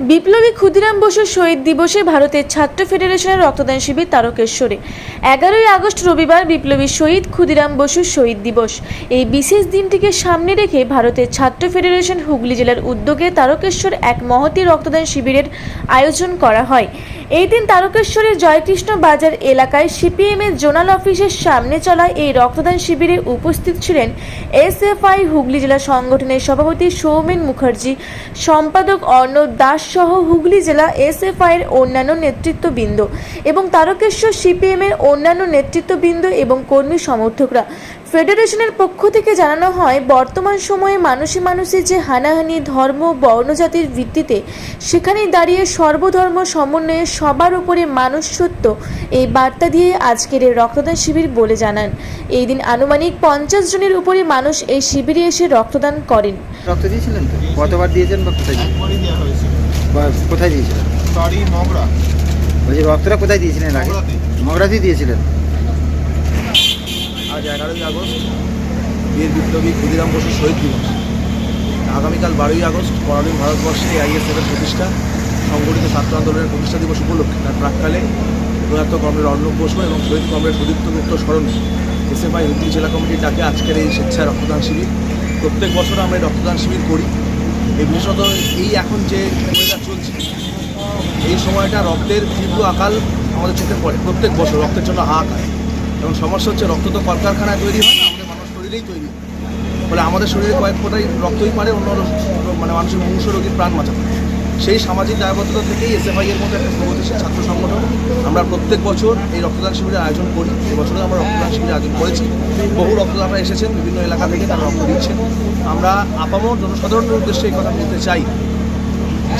বিপ্লবী ক্ষুদিরাম বসু শহীদ দিবসে ভারতের ছাত্র ফেডারেশনের রক্তদান শিবির তারকেশ্বরে। এগারোই আগস্ট রবিবার বিপ্লবী শহীদ ক্ষুদিরাম বসু শহীদ দিবস। এই বিশেষ দিনটিকে সামনে রেখে ভারতের ছাত্র ফেডারেশন হুগলি জেলার উদ্যোগে তারকেশ্বর এক মহতী রক্তদান শিবিরের আয়োজন করা হয়। এই দিন তারকেশ্বরের জয়কৃষ্ণ বাজার এলাকায় সিপিএমের জোনাল অফিসের সামনে চলা এই রক্তদান শিবিরে উপস্থিত ছিলেন এসএফআই হুগলি জেলা সংগঠনের সভাপতি সৌমেন মুখার্জি, সম্পাদক অর্ণব দাস সহ হুগলি জেলা এসএফআইয়ের অন্যান্য নেতৃত্ববৃন্দ এবং তারকেশ্বর সিপিএমের অন্যান্য নেতৃত্ববৃন্দ এবং কর্মী সমর্থকরা। ফেডারেশনের পক্ষ থেকে জানানো হয় বর্তমান সময়ে মানুষে মানুষে যে হানাহানি ধর্ম বর্ণজাতির ভিত্তিতে সেখানেই দাঁড়িয়ে সর্বধর্ম সমন্বয়ে সবার উপরে মানুষ সত্য এই বার্তা দিয়ে আজকের এই রক্তদান শিবির বলে জানান। এই দিন আনুমানিক পঞ্চাশ জনের উপরে মানুষ এই শিবিরে এসে রক্তদান করেন। রক্ত দিয়েছিলেন তো? কতবার দিয়েছেন বা কোথায় দিয়েছিলেন? বাড়ি মগরা। বলছি রক্তটা কোথায় দিয়েছিলেন আগে। মগরাতেই দিয়েছিলেন? আজ এগারোই আগস্ট, বীর বিপ্লবী ক্ষুদিরাম বসু শহীদ দিবস। আগামীকাল বারোই আগস্ট, পরাধীন ভারতবর্ষে আইএসএফের প্রতিষ্ঠা, সংগঠিত ছাত্র আন্দোলনের প্রতিষ্ঠা দিবস উপলক্ষে। তার প্রাককালে প্রয়াত কমরেড অর্ণব বসু এবং শহীদ কমরেড সুদীপ্ত গুপ্ত স্মরণে এসএফআই হুগলি জেলা কমিটির ডাকে আজকের এই স্বেচ্ছায় রক্তদান শিবির। প্রত্যেক বছর আমরা রক্তদান শিবির করি। এই বিশেষত এই এখন যে ওয়েদার চলছে, এই সময়টা রক্তের তীব্র আকাল আমাদের চোখে পড়ে প্রত্যেক বছর, রক্তের জন্য হাহাকার। এবং সমস্যা হচ্ছে রক্ত তো কলকারখানায় তৈরি হয় না, আমাদের মানুষ শরীরেই তৈরি। ফলে আমাদের শরীরে কয়েক ফোটাই রক্তই পারে, অন্য মানে মানুষের মুমূর্ষ রোগীর প্রাণ বাঁচাতে। সেই সামাজিক দায়বদ্ধতা থেকেই এসএফআই এর মতো একটা প্রগতিশীল ছাত্র সংগঠন। আমরা প্রত্যেক বছর এই রক্তদান শিবিরের আয়োজন করি। এবছরও আমরা রক্তদান শিবিরের আয়োজন করেছি। বহু রক্তদাতা এসেছেন, বিভিন্ন এলাকা থেকে তারা রক্ত দিচ্ছেন। আমরা আপামর জনসাধারণের উদ্দেশ্যে এই কথা বলতে চাই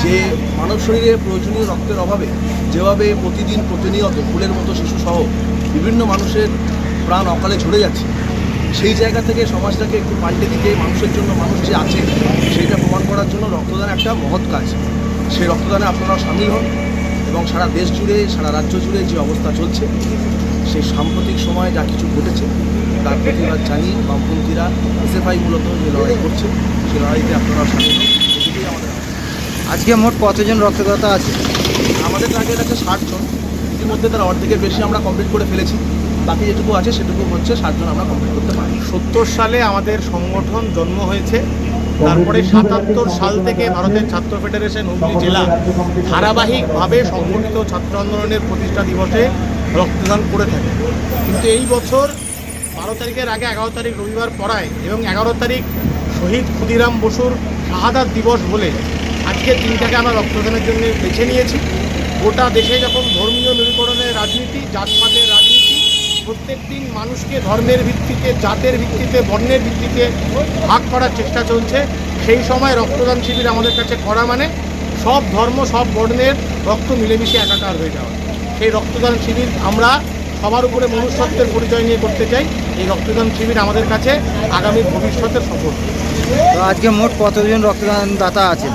যে, মানব শরীরে প্রয়োজনীয় রক্তের অভাবে যেভাবে প্রতিদিন প্রতিনিয়ত ফুলের মতো শিশুসহ বিভিন্ন মানুষের প্রাণ অকালে ঝরে যাচ্ছে। সেই জায়গা থেকে সমাজটাকে একটু পাল্টে দিতে মানুষের জন্য মানুষ যে আছে সেইটা প্রমাণ করার জন্য রক্তদান একটা মহৎ কাজ। সেই রক্তদানে আপনারাও সামিল হন এবং সারা দেশ জুড়ে সারা রাজ্য জুড়ে যে অবস্থা চলছে সেই সাম্প্রতিক সময়ে যা কিছু ঘটেছে তার প্রতিবাদ জানিয়ে বামপন্থীরা এসএফআই মূলত যে লড়াই করছে সেই লড়াইতে আপনারা সামিল হন। আমাদের আজকে মোট কতজন রক্তদাতা আছে? আমাদের টার্গেট আছে ষাট জন। ইতিমধ্যে তার অর্ধেকের বেশি আমরা কমপ্লিট করে ফেলেছি। বাকি যেটুকু আছে, সেটুকু হচ্ছে ষাট জন আমরা কমপ্লিট করতে পারি। সত্তর সালে আমাদের সংগঠন জন্ম হয়েছে। তারপরে সাতাত্তর সাল থেকে ভারতের ছাত্র ফেডারেশন, হুগলি জেলা ধারাবাহিকভাবে সংগঠিত ছাত্র আন্দোলনের প্রতিষ্ঠা দিবসে রক্তদান করে থাকে। কিন্তু এই বছর বারো তারিখের আগে এগারো তারিখ রবিবার পড়ায় এবং এগারো তারিখ শহীদ ক্ষুদিরাম বসুর শাহাদাত দিবস বলে আজকের দিনটাকে আমরা রক্তদানের জন্য বেছে নিয়েছি। গোটা দেশে যখন ধর্মীয় মেরুকরণের রাজনীতি, জাতপাতের রাজনীতি প্রত্যেক দিন মানুষকে ধর্মের ভিত্তিতে, জাতের ভিত্তিতে, বর্ণের ভিত্তিতে ভাগ করার চেষ্টা চলছে। সেই সময় রক্তদান শিবির আমাদের কাছে করা মানে সব ধর্ম, সব বর্ণের রক্ত মিলেমিশে একাকার হয়ে যাওয়া। সেই রক্তদান শিবির আমরা সবার উপরে মনুষ্যত্বের পরিচয় নিয়ে করতে চাই। এই রক্তদান শিবির আমাদের কাছে আগামী ভবিষ্যতের সফল। আজকে মোট কতজন রক্তদান দাতা আছেন?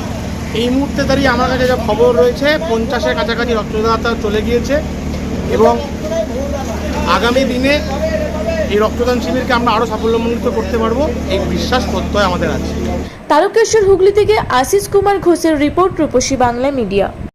এই মুহূর্তে দাঁড়িয়ে আমার কাছে যা খবর রয়েছে, পঞ্চাশের কাছাকাছি রক্তদাতা চলে গিয়েছে এবং আগামী দিনে এই রক্তদান শিবিরকে আমরা আরও সাফল্যমণ্ডিত করতে পারব, এই বিশ্বাস প্রত্যয় আমাদের আছে। তারকেশ্বর হুগলি থেকে আশিস কুমার ঘোষের রিপোর্ট রূপসী বাংলা মিডিয়া।